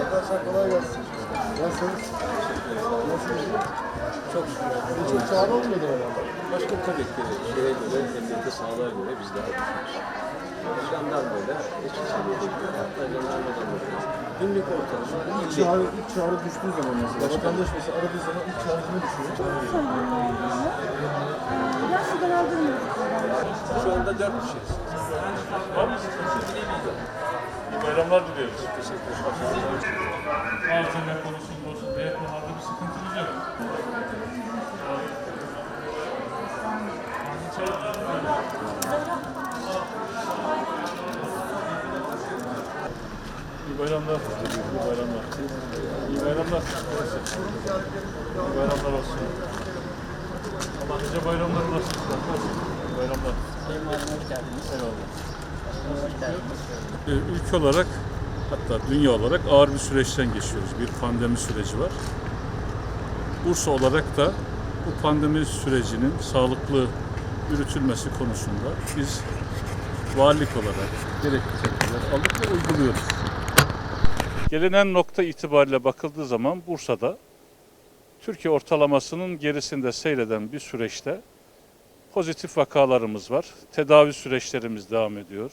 Arkadaşlar kolay gelsin. Nasılsınız? Nasılsınız? Çok şükür. Çok çağrı olmuyordur herhalde. Başka tabii ki şeye göre, devlete sağlığa göre biz daha düşüyoruz. Jandarmayla eşit seviyede gidiyor. Hatta jandarmadan da günlük ortalama İlk 50 çağrı, ilk çağrı düştüğü zaman mesela. Vatandaş mesela aradığı zaman ilk çağrı kime düşüyor? Şu anda 4 kişiyiz. Var mı sıkıntı? Bayramlar diliyoruz. Teşekkür ederim. Malzeme konusunda olsun, diğer konularda bir sıkıntımız yok. İyi bayramlar. İyi bayramlar. İyi bayramlar. İyi bayramlar olsun. Allah nice bayramlar olasın. İyi bayramlar. Eyvallah. Ee, Ülke olarak hatta dünya olarak ağır bir süreçten geçiyoruz. Bir pandemi süreci var. Bursa olarak da bu pandemi sürecinin sağlıklı yürütülmesi konusunda biz valilik olarak gerekli tedbirler aldık ve uyguluyoruz. Gelinen nokta itibariyle bakıldığı zaman Bursa'da Türkiye ortalamasının gerisinde seyreden bir süreçte pozitif vakalarımız var. Tedavi süreçlerimiz devam ediyor.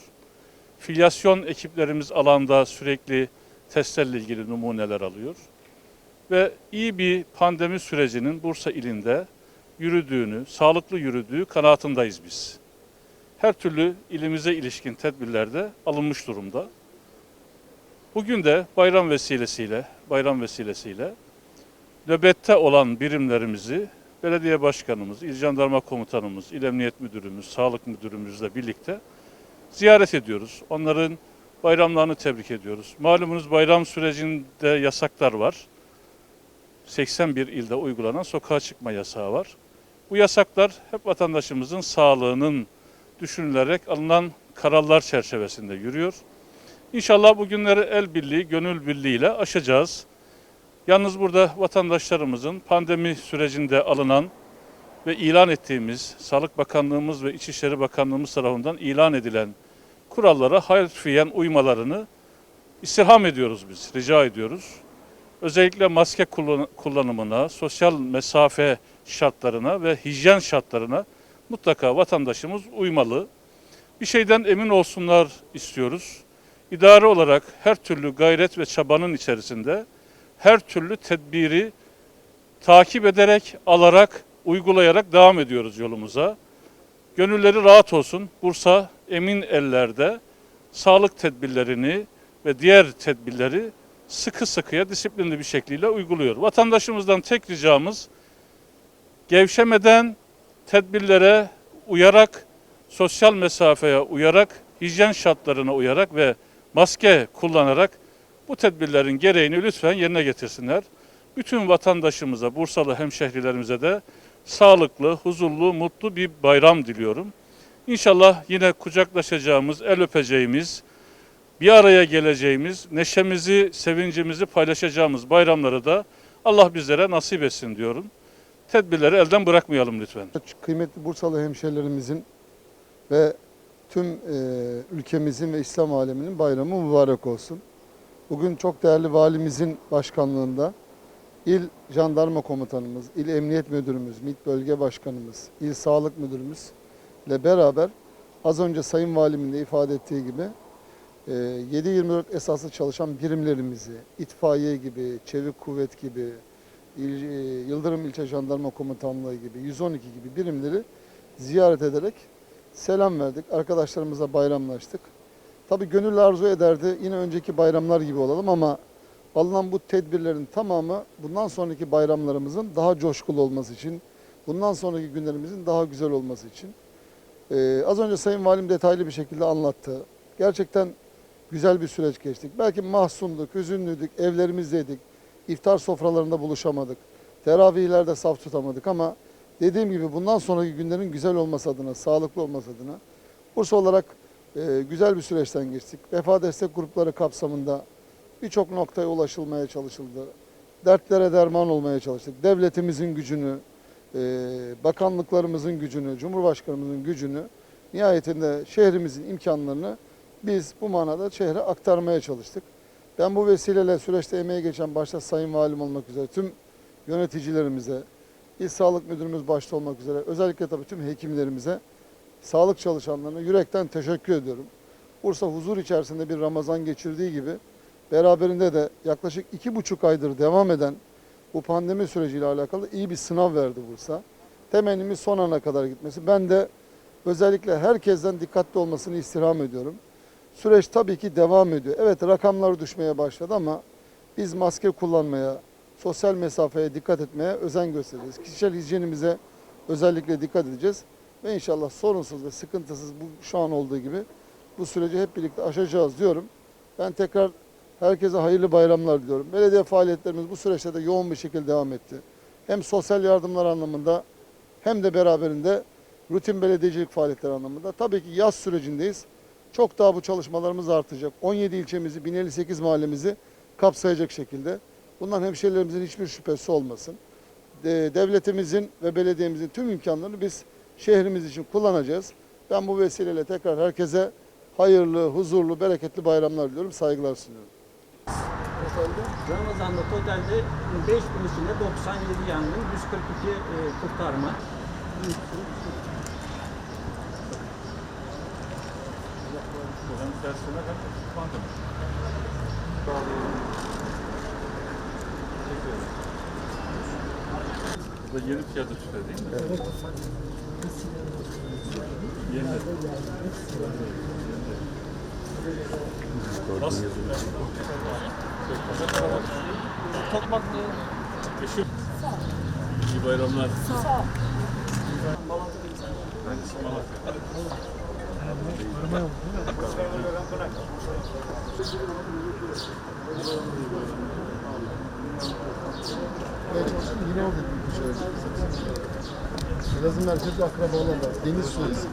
Filyasyon ekiplerimiz alanda sürekli testlerle ilgili numuneler alıyor. Ve iyi bir pandemi sürecinin Bursa ilinde yürüdüğünü, sağlıklı yürüdüğü kanaatindayız biz. Her türlü ilimize ilişkin tedbirler de alınmış durumda. Bugün de bayram vesilesiyle, bayram vesilesiyle nöbette olan birimlerimizi belediye başkanımız, il jandarma komutanımız, il emniyet müdürümüz, sağlık müdürümüzle birlikte ziyaret ediyoruz. Onların bayramlarını tebrik ediyoruz. Malumunuz bayram sürecinde yasaklar var. 81 ilde uygulanan sokağa çıkma yasağı var. Bu yasaklar hep vatandaşımızın sağlığının düşünülerek alınan kararlar çerçevesinde yürüyor. İnşallah bu günleri el birliği, gönül birliğiyle aşacağız. Yalnız burada vatandaşlarımızın pandemi sürecinde alınan ve ilan ettiğimiz Sağlık Bakanlığımız ve İçişleri Bakanlığımız tarafından ilan edilen kurallara harfiyen uymalarını istirham ediyoruz biz, rica ediyoruz. Özellikle maske kullan- kullanımına, sosyal mesafe şartlarına ve hijyen şartlarına mutlaka vatandaşımız uymalı. Bir şeyden emin olsunlar istiyoruz. İdare olarak her türlü gayret ve çabanın içerisinde her türlü tedbiri takip ederek, alarak, uygulayarak devam ediyoruz yolumuza. Gönülleri rahat olsun. Bursa emin ellerde sağlık tedbirlerini ve diğer tedbirleri sıkı sıkıya disiplinli bir şekliyle uyguluyor. Vatandaşımızdan tek ricamız gevşemeden tedbirlere uyarak, sosyal mesafeye uyarak, hijyen şartlarına uyarak ve maske kullanarak bu tedbirlerin gereğini lütfen yerine getirsinler. Bütün vatandaşımıza, Bursalı hemşehrilerimize de sağlıklı, huzurlu, mutlu bir bayram diliyorum. İnşallah yine kucaklaşacağımız, el öpeceğimiz, bir araya geleceğimiz, neşemizi, sevincimizi paylaşacağımız bayramları da Allah bizlere nasip etsin diyorum. Tedbirleri elden bırakmayalım lütfen. Kıymetli Bursalı hemşehrilerimizin ve tüm e, ülkemizin ve İslam aleminin bayramı mübarek olsun. Bugün çok değerli valimizin başkanlığında il jandarma komutanımız, il emniyet müdürümüz, MİT bölge başkanımız, il sağlık müdürümüz ile beraber az önce sayın valimin de ifade ettiği gibi e, 7-24 esaslı çalışan birimlerimizi, itfaiye gibi, çevik kuvvet gibi, e, Yıldırım İlçe Jandarma Komutanlığı gibi, 112 gibi birimleri ziyaret ederek selam verdik. Arkadaşlarımızla bayramlaştık. Tabii gönül arzu ederdi yine önceki bayramlar gibi olalım ama alınan bu tedbirlerin tamamı bundan sonraki bayramlarımızın daha coşkulu olması için, bundan sonraki günlerimizin daha güzel olması için. Ee, az önce Sayın Valim detaylı bir şekilde anlattı. Gerçekten güzel bir süreç geçtik. Belki mahzunduk, hüzünlüydük, evlerimizdeydik. İftar sofralarında buluşamadık. Teravihlerde saf tutamadık ama dediğim gibi bundan sonraki günlerin güzel olması adına, sağlıklı olması adına Bursa olarak e, güzel bir süreçten geçtik. Vefa destek grupları kapsamında birçok noktaya ulaşılmaya çalışıldı. Dertlere derman olmaya çalıştık. Devletimizin gücünü, e, bakanlıklarımızın gücünü, Cumhurbaşkanımızın gücünü, nihayetinde şehrimizin imkanlarını biz bu manada şehre aktarmaya çalıştık. Ben bu vesileyle süreçte emeği geçen başta Sayın Valim olmak üzere tüm yöneticilerimize, İl Sağlık Müdürümüz başta olmak üzere özellikle tabii tüm hekimlerimize, sağlık çalışanlarına yürekten teşekkür ediyorum. Bursa huzur içerisinde bir Ramazan geçirdiği gibi beraberinde de yaklaşık iki buçuk aydır devam eden bu pandemi süreciyle alakalı iyi bir sınav verdi Bursa. Temennimiz son ana kadar gitmesi. Ben de özellikle herkesten dikkatli olmasını istirham ediyorum. Süreç tabii ki devam ediyor. Evet rakamlar düşmeye başladı ama biz maske kullanmaya, sosyal mesafeye dikkat etmeye özen göstereceğiz. Kişisel hijyenimize özellikle dikkat edeceğiz. Ve inşallah sorunsuz ve sıkıntısız bu şu an olduğu gibi bu süreci hep birlikte aşacağız diyorum. Ben tekrar herkese hayırlı bayramlar diliyorum. Belediye faaliyetlerimiz bu süreçte de yoğun bir şekilde devam etti. Hem sosyal yardımlar anlamında hem de beraberinde rutin belediyecilik faaliyetleri anlamında. Tabii ki yaz sürecindeyiz. Çok daha bu çalışmalarımız artacak. 17 ilçemizi, 1058 mahallemizi kapsayacak şekilde. Bundan hemşehrilerimizin hiçbir şüphesi olmasın. De- Devletimizin ve belediyemizin tüm imkanlarını biz şehrimiz için kullanacağız. Ben bu vesileyle tekrar herkese hayırlı, huzurlu, bereketli bayramlar diliyorum. Saygılar sunuyorum. Ramazan'da totalde 5 gün içinde 97 yangın, 142 e, kurtarma. Hem personel hem pandemi. Bu da yeni fiyatı çıkıyor değil mi? Evet. Yeni. Nasıl? Tokmak Eşim. İyi bayramlar. Sağ ol. Hangisi Malatya? Yine orada bir şey Elazığ merkezli akrabalar var. Deniz Suresi.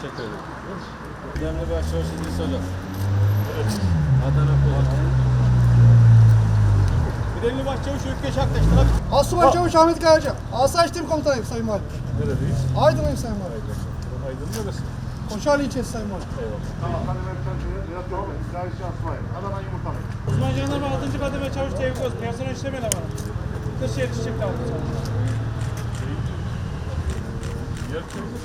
Teşekkür ederim. Önemli bir aşağısı hocam. Adana Polat. Kıdemli Başçavuş Ökkeş Aktaş. Asubay Çavuş Ahmet Kayaca. Asayiş Tim Komutanıyım Sayın Valim. Neredeyiz? Aydın'ıyım Sayın Valim. Aydın neresi? Koşarlı ilçesi Sayın Valim. Uzman Jandarma 6. Kademe Çavuş Tevfik Öz. Personel işlem elemanı. Dış yetişecek de aldı. Yer köyümüz.